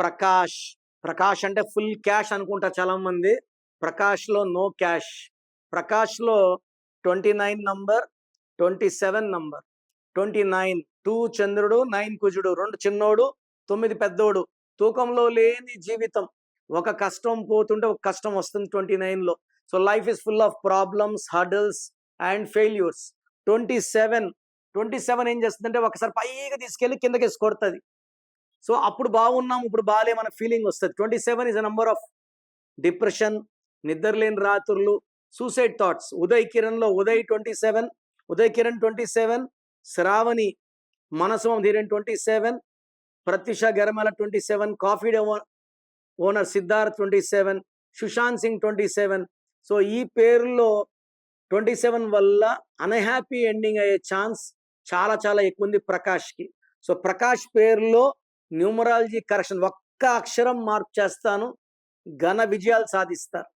ప్రకాష్ ప్రకాష్ అంటే full cash అనుకుంటా చాలా మంది ప్రకాష్లో no cash. ప్రకాష్లో twenty nine number twenty seven number. Twenty nine two చంద్రుడు నైన్ కుజుడు రెండు చిన్నోడు తొమ్మిది పెద్దోడు. తూకంలో లేని జీవితం. ఒక కష్టం పోతుంటే ఒక కష్టం వస్తుంది ట్వంటీ లో so life is full of problems hurdles and failures. Twenty seven twenty seven ఏం చేస్తుందంటే ఒకసారి పైగా తీసుకెళ్ళి కిందకి కొడుతుంది. సో అప్పుడు బాగున్నాం ఇప్పుడు బాగాలేమన్న ఫీలింగ్ వస్తుంది. Twenty seven is a number of depression నిద్రలేని రాత్రులు suicide thoughts Uday కిరణ్లో Uday twenty seven Uday Kiran twenty seven Shravani మనసు Dheeran twenty seven Pratyusha గరమల twenty seven coffee day owner Siddharth twenty seven Sushant Singh twenty seven so ఈ పేరులో twenty seven వల్ల unhappy ending అయ్యే chance చాలా చాలా ఎక్కువ ఉంది ప్రకాష్కి. సో ప్రకాష్ పేరులో న్యూమరాలజీ కరెక్షన్ ఒక్క అక్షరం మార్పు చేస్తాను ఘన విజయాలు సాధిస్తారు.